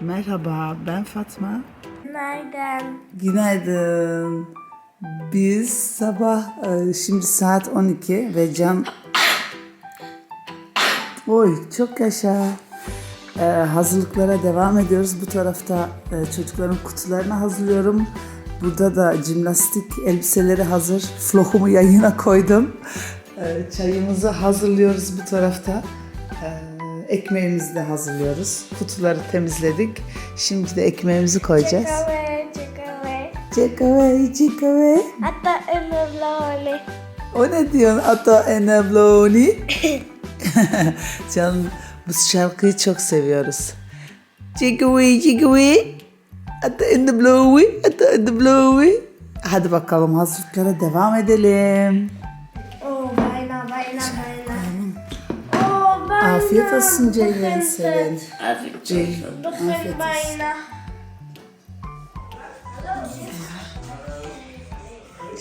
Merhaba, ben Fatma. Nereden? Günaydın. Biz sabah, e, şimdi saat 12 ve Can... Oy, çok yaşa. E, hazırlıklara devam ediyoruz. Bu tarafta e, çocukların kutularını hazırlıyorum. Burada da jimnastik elbiseleri hazır. Flohumu yayına koydum. E, çayımızı hazırlıyoruz bu tarafta. E, ekmeğimizi de hazırlıyoruz. Kutuları temizledik. Şimdi de ekmeğimizi koyacağız. Away, check away. Check away, check away. Ata loli. O ne diyorsun Ata Enebloni? Canım bu şarkıyı çok seviyoruz. Check away, check away. Ata Enebloni, Ata Enebloni. Hadi bakalım hazırlıklara devam edelim. Afiyet olsun Ceylan Seren. Ceylan, Begint afiyet olsun. bijna.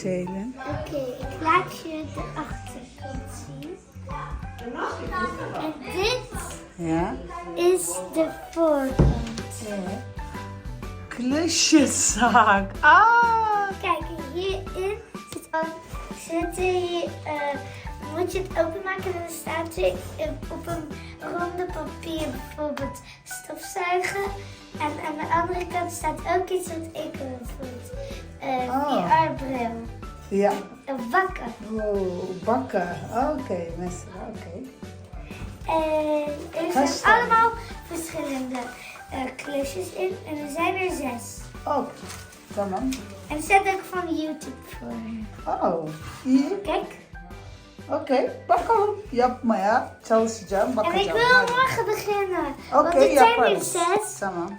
Ceylan. Oké, ik laat je de achterkant zien. En dit Ja. is de voorkant. Klusjeszak. Ah. Kijk, hierin zit al, zit hier, eh, moet je het openmaken en dan staat er eh, op een ronde papier bijvoorbeeld stofzuigen. En aan de andere kant staat ook iets wat ik vond. Uh, Oh. VR-bril. Ja. Een wakker. Oh, bakken. Oké, mesela. Oké. En er Kaç zijn allemaal verschillende eh, klusjes in. En er zijn er zes. Oh, tamam. En er staat ook van YouTube voor. Oh, iyi. Kijk. Okey, bakalım. Yapmaya çalışacağım, En ik bakacağım. wil morgen beginnen. Want Oké, dit zijn er yaparız. zes. Tamam.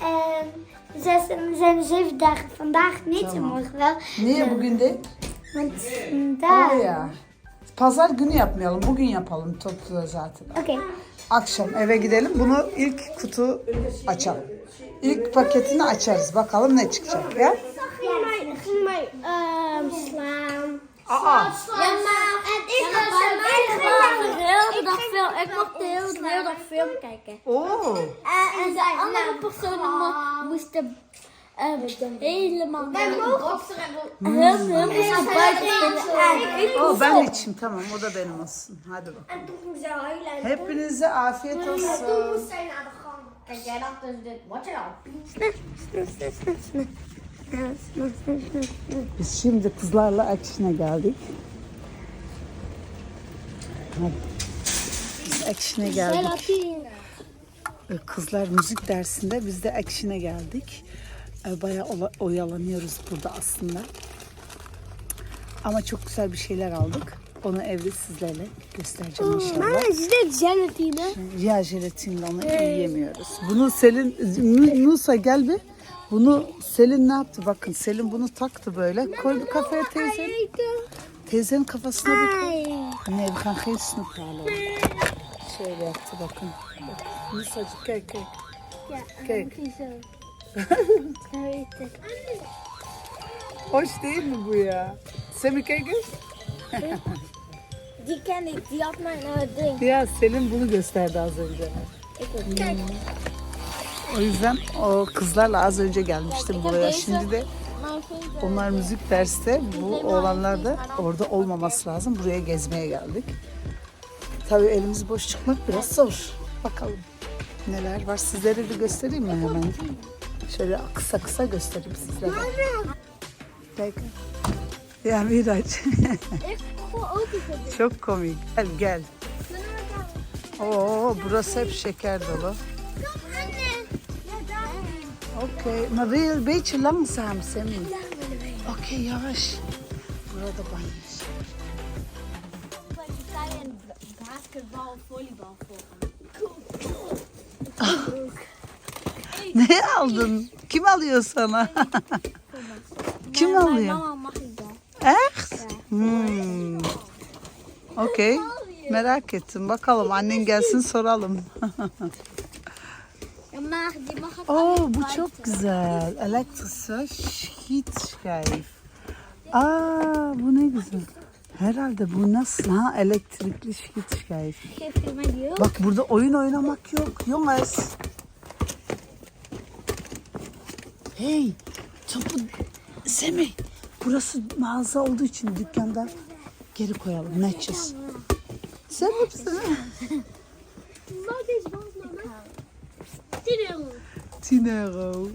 En zes en er zijn er zeven dagen. Vandaag niet en Tamam. morgen wel. Niye bugün değil? Want Aa vandaag. ya. Pazar günü yapmayalım, bugün yapalım toplu zaten. Oké. Akşam eve gidelim, bunu ilk kutu açalım. İlk paketini açarız, bakalım ne çıkacak ya. Ging mij ehm, slaan. Aa, Ja, maar en ik Ik mag de dag film. Ik mag de hele, de hele dag film kijken. oo. En de andere personen mo- moesten ehm, helemaal Wij mogen heel veel moesten buiten spelen. En Oo, ben içeyim, tamam o da benim olsun. Hadi bakalım. En. En Hepinize afiyet olsun. Kijk, jij dacht dus dit. Wat je nou? Biz şimdi kızlarla Action'a geldik. Hadi. Geldik. Ee, Kızlar müzik dersinde biz de Action'a geldik. Ee, Bayağı oyalanıyoruz burada aslında. Ama çok güzel bir şeyler aldık. Onu evde sizlerle göstereceğim inşallah. is dit gelatine? Ya jelatinle onu yiyemiyoruz. Bunu Selin, Nu- Nusa gel bir. Bunu Selin ne yaptı? Bakın Selin bunu taktı böyle. Koy bir kafaya teyze. Teyzenin kafasına bir koy. Ne bir kan geen snoep halen. Şöyle yaptı bakın. Bak, Nusacık gel gel. Kijk. Hoş değil mi bu ya? Semih kijk eens. Die ken ik. Die had mijn eh, ding. Ya Selin bunu gösterdi az önce. Kijken. O yüzden o kızlarla az önce gelmiştim buraya. Şimdi de onlar müzik derste, bu oğlanlar da orada olmaması lazım. Buraya gezmeye geldik. Tabii elimiz boş çıkmak biraz zor. Bakalım neler var. Sizlere de göstereyim mi hemen? Şöyle kısa kısa göstereyim sizlere. Peki. Ya Miraç. Çok komik. Gel gel. Oo, burası hep şeker dolu. Je een beetje langzaam, Sammy? Okey, yavaş. Burada banyo. basketbal, volleybal volgen. Ne aldın? Kim alıyor sana? Kim alıyor? mama mag ik dat. Echt? Hmm. Okey. Merak ettim. Bakalım annen gelsin soralım. Ja, maar die mag ik Oo bu çok güzel. Elektrische schietschijf. Aa bu ne güzel. Herhalde bu nasıl ha elektrikli die ook? Bak burada oyun oynamak yok. Jongens. Hey topu Semih burası mağaza olduğu için dükkanda geri koyalım matches. Sen hepsini. Wat is wat, mama? 10 euro. Tinero.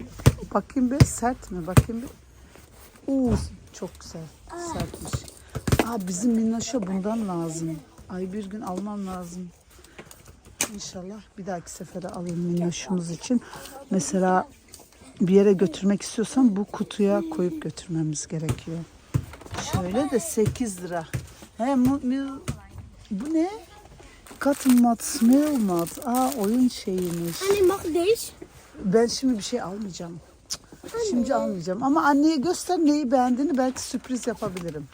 Bakayım bir sert mi? Bakayım bir. Oo, çok güzel. Sertmiş. Aa, bizim Minnoş'a bundan lazım. Ay bir gün almam lazım. İnşallah bir dahaki sefere alayım Minnoş'umuz için. Mesela bir yere götürmek istiyorsam bu kutuya koyup götürmemiz gerekiyor. Şöyle de 8 lira. He, mu, mu- bu ne? Cotton mat, smell mat. Aa oyun şeyiymiş. Anne, mag deze? Ben şimdi bir şey almayacağım. Cık, Şimdi almayacağım. Ama anneye göster neyi beğendiğini belki sürpriz yapabilirim.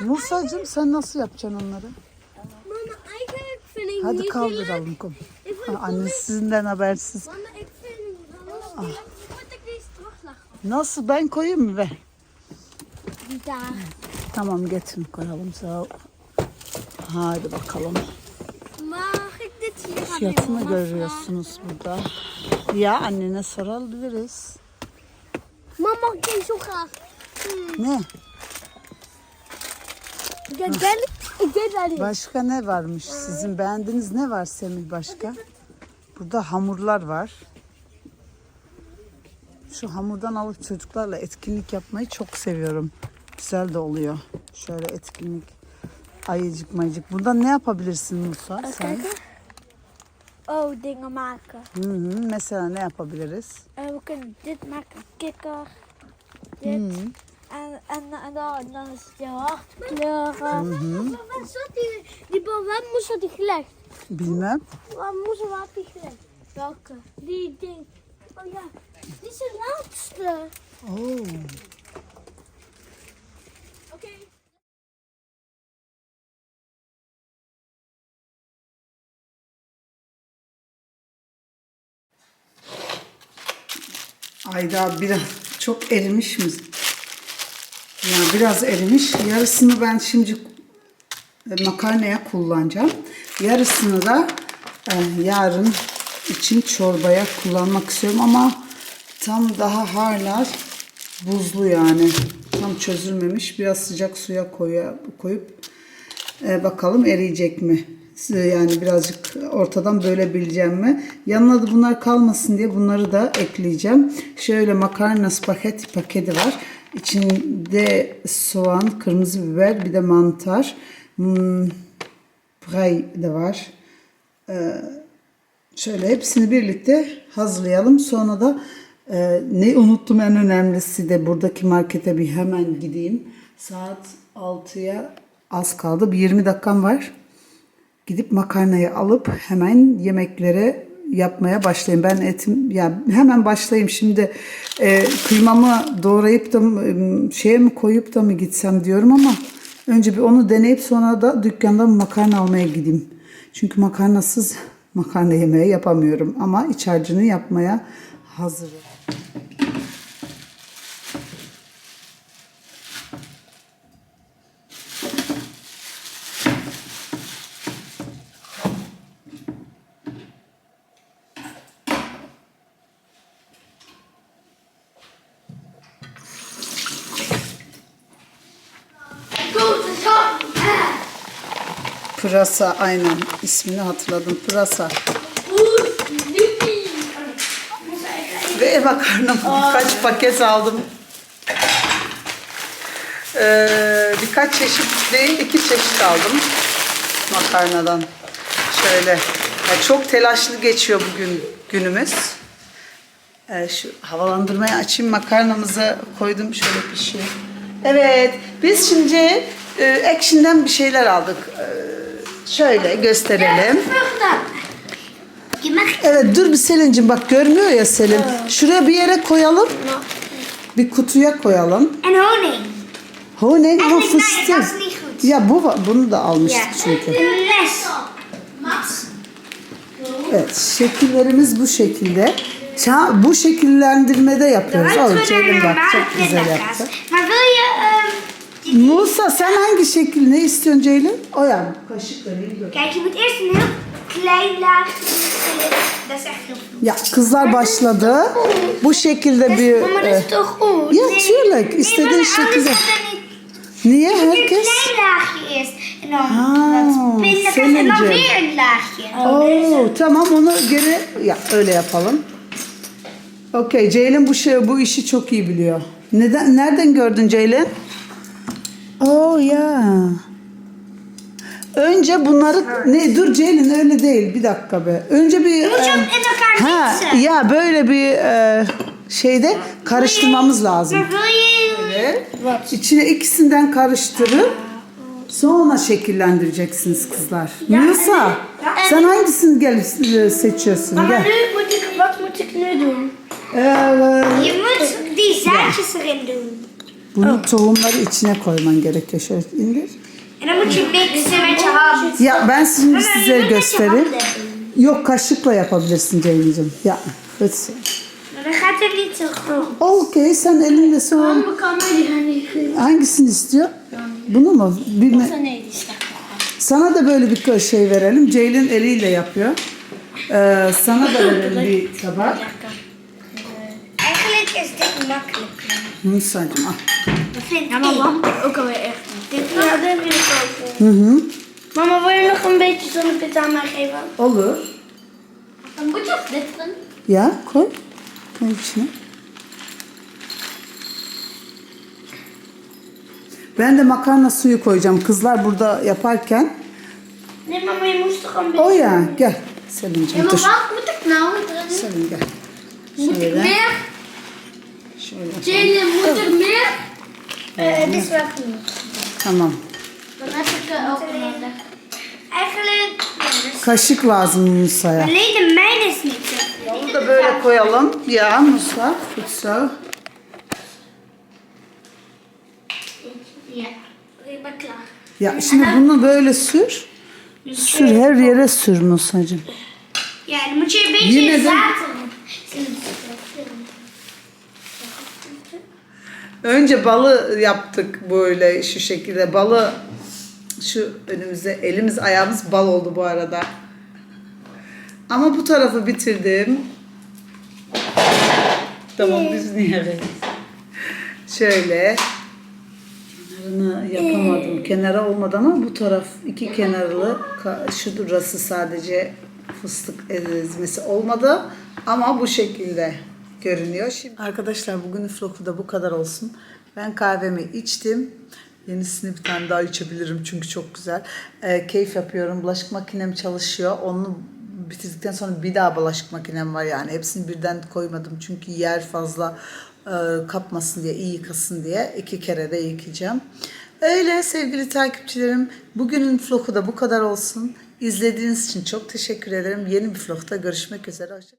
Musa'cığım sen nasıl yapacaksın onları? Mama, Hadi kaldıralım. Ha, vind anne sizinden habersiz. Terugleggen? Nasıl ben koyayım mı be? Tamam getirin koyalım sağ ol. Hadi bakalım. Fiyatını görüyorsunuz burada. Ya annene sorabiliriz. Mama, zo graag. Ne? İk denk wel niet. Başka ne varmış? Sizin beğendiğiniz ne var Semih başka? Burada hamurlar var. Şu hamurdan alıp çocuklarla etkinlik yapmayı çok seviyorum. Güzel de oluyor. Şöyle etkinlik. Ayıcık mayıcık. Buradan ne yapabilirsin Musa sen? Oh, dingen maken. Hı hı. Mesela ne yapabiliriz? Eh, we kunnen dit maken, kikker. Dit. Hı. En, en, en dan, dan is het je hartkleuren. Mhm. Maar wat zat die, die bal, waar moest die gelegd? Waar moest waar had die gelegd? Welke? Die ding. Oh ja, die is de laatste. Oo. Ayda biraz çok erimiş mi? Ya biraz erimiş. Yarısını ben şimdi e, makarnaya kullanacağım. Yarısını da e, yarın için çorbaya kullanmak istiyorum ama tam daha hala buzlu yani. Tam çözülmemiş. Biraz sıcak suya koya, koyup e, bakalım eriyecek mi? Yani birazcık ortadan bölebileceğim mi? Yanına da bunlar kalmasın diye bunları da ekleyeceğim. Şöyle makarna spagetti paketi var. İçinde soğan, kırmızı biber, bir de mantar. Hmm, pray de var. Şöyle hepsini birlikte hazırlayalım. Sonra da e, ne unuttum en önemlisi de buradaki markete bir hemen gideyim. Saat 6'ya az kaldı. Bir 20 dakikam var. Gidip makarnayı alıp hemen yemeklere yapmaya başlayayım. Ben etim ya hemen başlayayım şimdi e, kıymamı doğrayıp da şeye mi koyup da mı gitsem diyorum ama önce bir onu deneyip sonra da dükkandan makarna almaya gideyim. Çünkü makarnasız makarna yemeği yapamıyorum ama iç harcını yapmaya hazırım. Pırasa aynen ismini hatırladım. Pırasa. Ve makarnamı birkaç paket aldım. Ee, birkaç çeşit değil, iki çeşit aldım makarnadan. Şöyle. Ya çok telaşlı geçiyor bugün günümüz. Ee, şu havalandırmayı açayım makarnamızı koydum şöyle pişiyor. Evet biz şimdi e, Action'dan bir şeyler aldık. Ee, şöyle gösterelim. Evet dur bir Selin'cim bak görmüyor ya Selin. Şuraya bir yere koyalım. Bir kutuya koyalım. en honing. Honing ama fıstık. Ya bu bunu da almıştık çünkü. Evet şekillerimiz bu şekilde. Ça bu şekillendirmede yapıyoruz. Oh, Ceylin bak çok güzel yaptı. Maar wil je... ehm, Musa sen hangi şekil ne istiyorsun Ceylin? O ya. Kaşıkla değil böyle. Kijk, je moet eerst een heel klein laagje doen. Dat is is echt heel vloed. Ya kızlar başladı. Bu şekilde bir... Maar dat e, is toch goed? Ja, tuurlijk. Istediğin nee, maar niet Niye een herkes? klein laagje eerst. En dan Ah, wat pindakaas en dan senince. weer een laagje. Oo, tamam onu geri ya öyle yapalım. Okey, Ceylin bu şey bu işi çok iyi biliyor. Neden nereden gördün Ceylin? Oh ya. Önce bunları ne dur Ceylin öyle değil bir dakika be. Önce bir je e, ha ya böyle bir e, şeyde karıştırmamız lazım. Evet. İçine ikisinden karıştırıp sonra şekillendireceksiniz kızlar. Musa sen hangisini gel e, seçiyorsun? Gel. nu moet ik, wat moet ik nu doen? Ee, Je moet die erin doen. Bunu tohumları içine koyman gerekiyor. Şöyle indir. Hand. Ya ben şimdi size göstereyim. Yok kaşıkla yapabilirsin Ceylin'cim. Ya. Evet. Okey sen die gaan niet hangisini istiyor? Bunu mu? Bilme. Sana da böyle bir şey verelim. Ceylin eliyle yapıyor. Ee, sana da verelim bir tabak. Eigenlijk is dit. Musa'cığım al. Lamp is ook alweer echt. Dit ook. Hı hı. Mama, wil je nog een beetje zonnepit aan mij geven? Olur. Dan moet je dit doen. Ya koy. Koy içine. Ben de makarna suyu koyacağım. Kızlar burada yaparken. Nee, mama, je moest toch een beetje... O ya gel. Selin'cim Ja, maar dur. wat moet ik nou? Selin gel. Moet ik Şöyle. meer? Er meer? Eh, dit is wel genoeg. Tamam. Dan heb ik er ook nodig. Eigenlijk. Ja, dus Kaşık lazım Musa'ya. zo. Bunu da böyle koyalım. Ya Musa. Klaar. Ya şimdi bunu böyle sür. Sür her yere sür Musa'cığım. Je een beetje Yine de- zaad Önce balı yaptık böyle şu şekilde. Balı şu önümüze elimiz ayağımız bal oldu bu arada. Ama bu tarafı bitirdim. Tamam biz niye Şöyle. Kenarını yapamadım. Kenara olmadı ama bu taraf iki kenarlı. Şu durası sadece fıstık ezmesi olmadı. Ama bu şekilde görünüyor. Şimdi arkadaşlar bugün vlogu da bu kadar olsun. Ben kahvemi içtim. Yenisini bir tane daha içebilirim çünkü çok güzel. Ee, keyif yapıyorum. Bulaşık makinem çalışıyor. Onu bitirdikten sonra bir daha bulaşık makinem var yani. Hepsini birden koymadım çünkü yer fazla e, kapmasın diye, iyi yıkasın diye iki kere de yıkayacağım. Öyle sevgili takipçilerim. Bugünün vlogu da bu kadar olsun. İzlediğiniz için çok teşekkür ederim. Yeni bir vlogda görüşmek üzere. Hoşça